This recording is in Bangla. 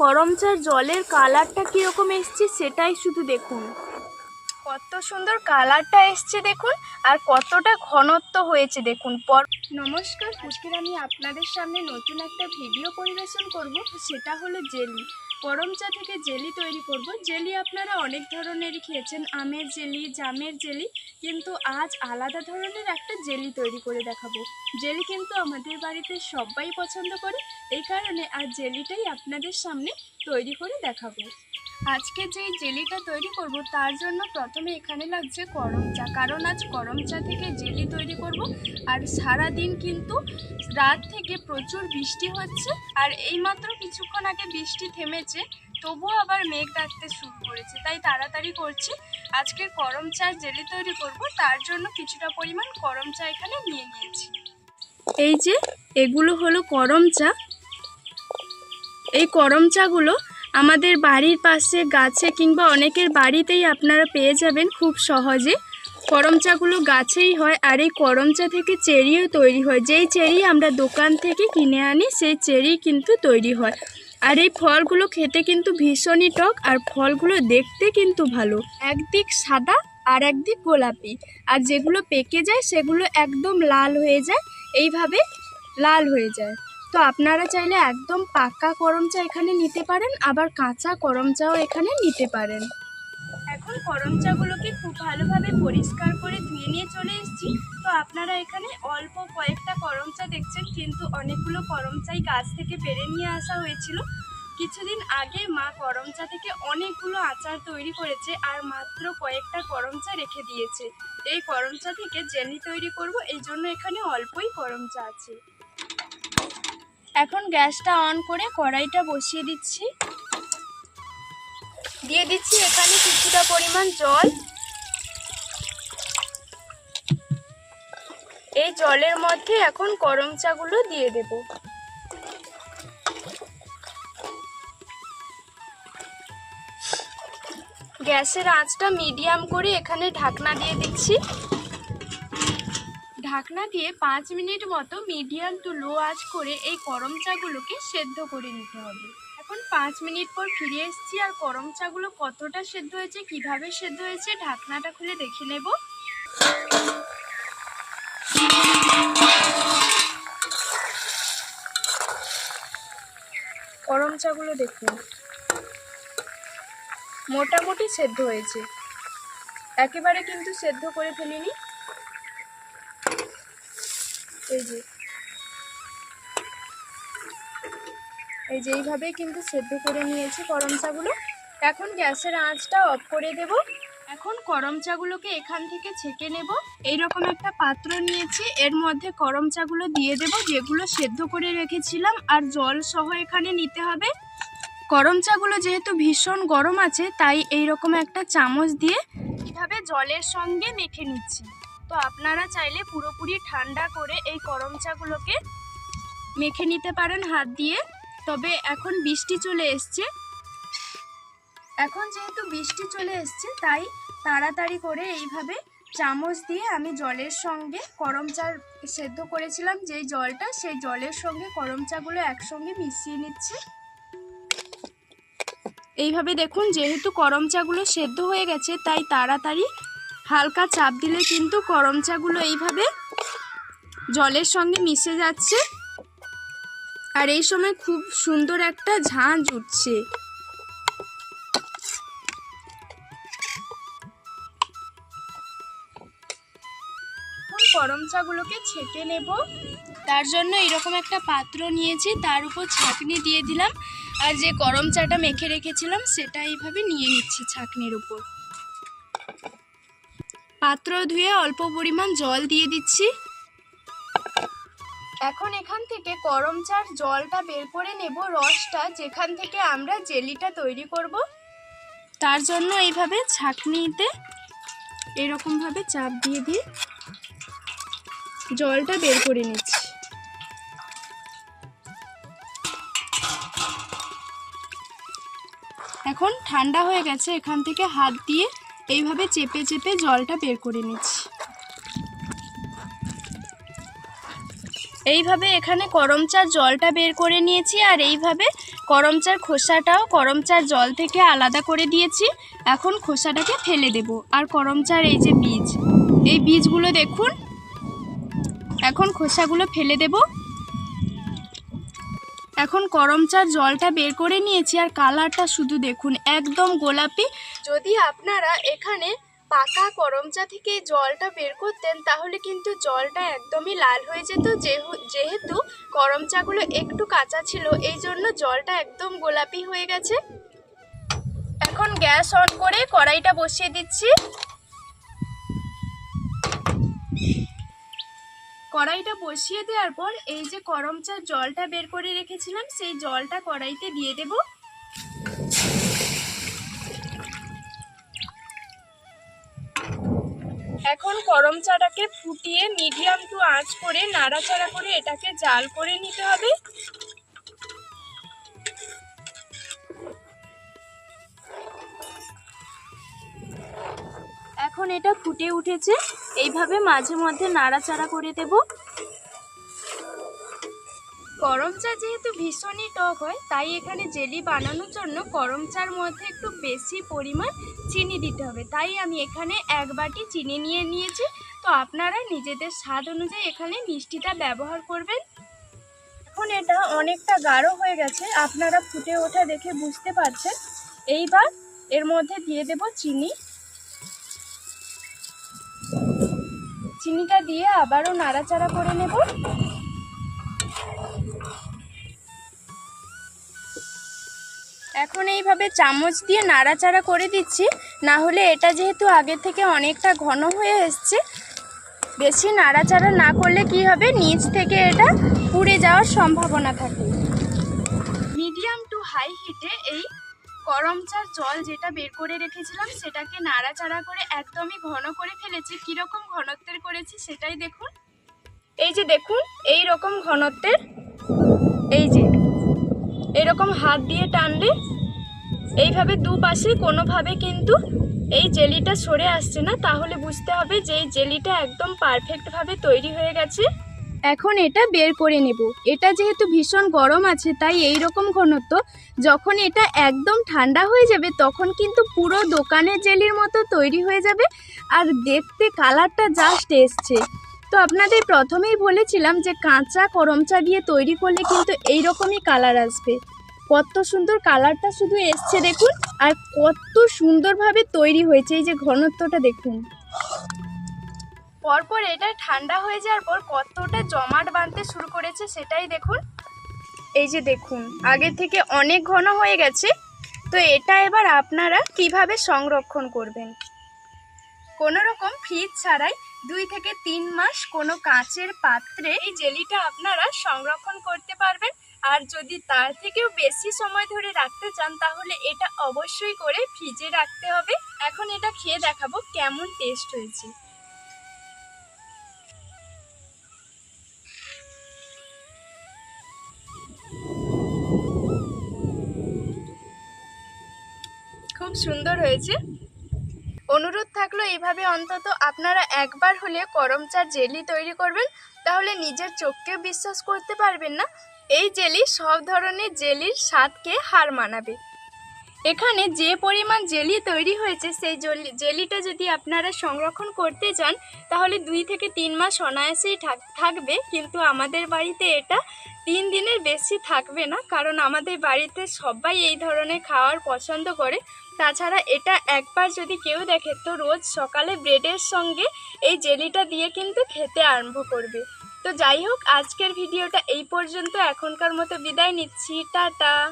করমচার জলের কালারটা কীরকম এসছে সেটাই শুধু দেখুন। কত সুন্দর কালারটা এসছে দেখুন আর কতটা ঘনত্ব হয়েছে দেখুন। পর নমস্কার আজকের আমি আপনাদের সামনে নতুন একটা ভিডিও পরিবেশন করব সেটা হলো জেলি। করম চা থেকে জেলি তৈরি করব। জেলি আপনারা অনেক ধরনেরই খেয়েছেন, আমের জেলি, জামের জেলি, কিন্তু আজ আলাদা ধরনের একটা জেলি তৈরি করে দেখাবো। জেলি কিন্তু আমাদের বাড়িতে সবাই পছন্দ করে, এই কারণে আজ জেলিটাই আপনাদের সামনে তৈরি করে দেখাবো। আজকে যে জেলিটা তৈরি করব, তার জন্য প্রথমে এখানে লাগছে গরম চা, কারণ আজ গরম চা থেকে জেলি তৈরি করব। আর সারা দিন কিন্তু রাত থেকে প্রচুর বৃষ্টি হচ্ছে, আর এইমাত্র কিছুক্ষণ আগে বৃষ্টি থেমেছে। তবুও আবার মেঘ ডাকতে শুরু করেছে। তাই তাড়াতাড়ি করছি। আজকে করম চা জেলি তৈরি করব, তার জন্য কিছুটা পরিমাণ করম চা এখানে নিয়ে নিয়েছি। এই যে, এগুলো হলো করম চা। এই করম চাগুলো আমাদের বাড়ির পাশে, গাছে কিংবা অনেকের বাড়িতেই আপনারা পেয়ে যাবেন খুব সহজে। করম চাগুলো গাছেই হয় আর এই করম চা থেকে চেরিও তৈরি হয়। যেই চেরি আমরা দোকান থেকে কিনে আনি, সেই চেরি কিন্তু তৈরি হয়। আর এই ফলগুলো খেতে কিন্তু ভীষণই টক আর ফলগুলো দেখতে কিন্তু ভালো। একদিক সাদা আর একদিক গোলাপি। আর যেগুলো পেকে যায়, সেগুলো একদম লাল হয়ে যায়। এইভাবে লাল হয়ে যায়। তো আপনারা চাইলে একদম পাকা করম চা এখানে নিতে পারেন, আবার কাঁচা করম চাও এখানে নিতে পারেন। এখন করম চাগুলোকে খুব ভালোভাবে পরিষ্কার করে ধুয়ে নিয়ে চলে এসেছি। তো আপনারা এখানে অল্প কয়েকটা করম চা দেখছেন, কিন্তু অনেকগুলো করম চাই গাছ থেকে পেরে নিয়ে আসা হয়েছিল। কিছুদিন আগে মা করম চা থেকে অনেকগুলো আচার তৈরি করেছে আর মাত্র কয়েকটা করম চা রেখে দিয়েছে। এই করম চা থেকে জেলি তৈরি করব, এই জন্য এখানে অল্পই করম চা আছে। এখন গ্যাসটা অন করে কড়াইটা বসিয়ে দিচ্ছি। দিয়ে দিচ্ছি এখানে কিছুটা পরিমাণ জল। এই জলের মধ্যে এখন গরম চাগুলো দিয়ে দেব। গ্যাসের আঁচটা মিডিয়াম করে এখানে ঢাকনা দিয়ে দিচ্ছি। ঢাকনা দিয়ে পাঁচ মিনিট মতো মিডিয়াম টু লো আঁচ করে এই গরম চাগুলোকে সেদ্ধ করে নিতে হবে। এখন পাঁচ মিনিট পর ফিরে এসেছি আর গরম চাগুলো কতটা সেদ্ধ হয়েছে, কীভাবে সেদ্ধ হয়েছে ঢাকনাটা খুলে দেখে নেব। গরম চাগুলো দেখুন, মোটামুটি সেদ্ধ হয়েছে। একেবারে কিন্তু সেদ্ধ করে ফেলিনি। এই যে এই যে এইভাবেই কিন্তু সেদ্ধ করে নিয়েছি করম চাগুলো। এখন গ্যাসের আঁচটা অফ করে দেব। এখন করম চাগুলোকে এখান থেকে ছেঁকে নেব। এইরকম একটা পাত্র নিয়েছি। এর মধ্যে করম চাগুলো দিয়ে দেব, যেগুলো সেদ্ধ করে রেখেছিলাম। আর জল সহ এখানে নিতে হবে। গরম চাগুলো যেহেতু ভীষণ গরম আছে, তাই এইরকম একটা চামচ দিয়ে কীভাবে জলের সঙ্গে মেখে নিচ্ছি। তো আপনারা চাইলে পুরোপুরি ঠান্ডা করে এই গরম চাগুলোকে মেখে নিতে পারেন হাত দিয়ে। তবে এখন বৃষ্টি চলে এসছে। এখন যেহেতু বৃষ্টি চলে এসছে, তাই তাড়াতাড়ি করে এইভাবে চামচ দিয়ে আমি জলের সঙ্গে করম চা সেদ্ধ করেছিলাম। যেই জলটা, সেই জলের সঙ্গে করম চাগুলো একসঙ্গে মিশিয়ে নিচ্ছি। এইভাবে দেখুন, যেহেতু করম চাগুলো সেদ্ধ হয়ে গেছে, তাই তাড়াতাড়ি হালকা চাপ দিলে কিন্তু করম চাগুলো এইভাবে জলের সঙ্গে মিশে যাচ্ছে। আর এই সময় খুব সুন্দর একটা ঝাঁঝ উঠছে। গরম চাগুলোকে ছেঁকে নেব। তার জন্য এরকম একটা পাত্র নিয়েছি, তার উপর ছাঁকনি দিয়ে দিলাম। আর যে গরম চাটা মেখে রেখেছিলাম, সেটা এইভাবে নিয়ে নিচ্ছি ছাঁকনির উপর। পাত্র ধুয়ে অল্প পরিমাণ জল দিয়ে দিচ্ছি। এখন এখান থেকে গরম চার জলটা বের করে নেব, রসটা। যেখান থেকে আমরা জেলিটা তৈরি করব, তার জন্য এইভাবে ছাঁকনিতে এরকমভাবে চাপ দিয়ে দিয়ে জলটা বের করে নিচ্ছি। এখন ঠান্ডা হয়ে গেছে, এখান থেকে হাত দিয়ে এইভাবে চেপে চেপে জলটা বের করে নিচ্ছি। এইভাবে এখানে গরম চা জলটা বের করে নিয়েছি আর এইভাবে করমচার খোসাটাও করমচার জল থেকে আলাদা করে দিয়েছি। এখন খোসাটাকে ফেলে দেব। আর করমচার এই যে বীজ, এই বীজগুলো দেখুন। এখন খোসাগুলো ফেলে দেব। এখন করমচার জলটা বের করে নিয়েছি আর কালারটা শুধু দেখুন, একদম গোলাপি। যদি আপনারা এখানে পাকা করমচা থেকে জলটা বের করতেন, তাহলে কিন্তু জলটা একদমই লাল হয়ে যেত। যেহু- যেহেতু করমচাগুলো একটু কাঁচা ছিল, এই জন্য জলটা একদম গোলাপি হয়ে গেছে। এখন গ্যাস অন করে কড়াইটা বসিয়ে দিচ্ছি। কড়াইটা বসিয়ে দেওয়ার পর এই যে করমচার জলটা বের করে রেখেছিলাম, সেই জলটা কড়াইতে দিয়ে দেব। এখন গরম চাটাকে ফুটিয়ে মিডিয়াম টু আঁচ করে নাড়াচাড়া করে এটাকে জাল করে নিতে হবে। এখন এটা ফুটে উঠেছে। এইভাবে মাঝে মধ্যে নাড়াচাড়া করে দেব। গরম চা যেহেতু ভীষণই টক হয়, তাই এখানে জেলি বানানোর জন্য করম চার মধ্যে একটু বেশি পরিমাণ চিনি দিতে হবে। তাই আমি এখানে এক বাটি চিনি নিয়ে নিয়েছি। তো আপনারা নিজেদের স্বাদ অনুযায়ী এখানে মিষ্টিটা ব্যবহার করবেন। এখন এটা অনেকটা গাঢ় হয়ে গেছে, আপনারা ফুটে ওঠা দেখে বুঝতে পারছেন। এইবার এর মধ্যে দিয়ে দেব চিনি। চিনিটা দিয়ে আবারও নাড়াচাড়া করে নেব। এখন এইভাবে চামচ দিয়ে নাড়াচাড়া করে দিচ্ছি। না হলে এটা যেহেতু আগে থেকে অনেকটা ঘন হয়ে এসছে, বেশি নাড়াচাড়া না করলে কি হবে? নিচ থেকে এটা পুড়ে যাওয়ার সম্ভাবনা থাকে। মিডিয়াম টু হাই হিটে এই গরম চার জল যেটা বের করে রেখেছিলাম, সেটাকে নাড়াচাড়া করে একদমই ঘন করে ফেলেছি। কীরকম ঘনত্বের করেছি সেটাই দেখুন। এই যে দেখুন এই রকম ঘনত্বের এই যে, এরকম হাত দিয়ে টানলে এইভাবে দুপাশে কোনোভাবে কিন্তু এই জেলিটা সরে আসছে না, তাহলে বুঝতে হবে যে এই জেলিটা একদম পারফেক্টভাবে তৈরি হয়ে গেছে। এখন এটা বের করে নেব। এটা যেহেতু ভীষণ গরম আছে, তাই এই রকম ঘনত্ব, যখন এটা একদম ঠান্ডা হয়ে যাবে, তখন কিন্তু পুরো দোকানের জেলির মতো তৈরি হয়ে যাবে, আর দেখতে কালারটা জাস্ট এসছে। তো আপনাদের প্রথমেই বলেছিলাম যে কাঁচা করমচা দিয়ে তৈরি করলে কিন্তু এই রকমই কালার আসবে। কত সুন্দর কালারটা শুধু এসছে দেখুন, আর কত সুন্দরভাবে তৈরি হয়েছে, এই যে ঘনত্বটা দেখুন। পরপর এটা ঠান্ডা হয়ে যাওয়ার পর কতটা জমাট বাঁধতে শুরু করেছে সেটাই দেখুন। এই যে দেখুন, আগে থেকে অনেক ঘন হয়ে গেছে। তো এটা এবার আপনারা কীভাবে সংরক্ষণ করবেন? কোনো রকম ফ্রিজ ছাড়াই দুই থেকে তিন মাস কোনো কাঁচের পাত্রে এই জেলিটা আপনারা সংরক্ষণ করতে পারবেন। আর যদি তার থেকেও বেশি সময় ধরে রাখতে চান, তাহলে এটা অবশ্যই করে ফ্রিজে রাখতে হবে। এখন এটা খেয়ে দেখাবো কেমন টেস্ট হয়েছে। খুব সুন্দর হয়েছে। অনুরোধ থাকল এইভাবে অন্তত আপনারা একবার হলে করমচার জেলি তৈরি করবেন, তাহলে নিজের চোখকে বিশ্বাস করতে পারবেন না। এই জেলি সব ধরনের জেলির স্বাদকে হার মানাবে। এখানে যে পরিমাণ জেলি তৈরি হয়েছে, সেই জলি, জেলিটা যদি আপনারা সংরক্ষণ করতে চান, তাহলে দুই থেকে তিন মাস অনায়াসেই থাক- থাকবে। কিন্তু আমাদের বাড়িতে এটা তিন দিনের বেশি থাকবে না, কারণ আমাদের বাড়িতে সবাই এই ধরনের খাওয়ার পছন্দ করে। তাছাড়া এটা একবার যদি কেউ দেখে, তো রোজ সকালে ব্রেডের সঙ্গে এই জেলিটা দিয়ে কিন্তু খেতে আরম্ভ করবে। তো যাই হোক, আজকের ভিডিওটা এই পর্যন্ত। এখনকার মতো বিদায় নিচ্ছি। টাটা!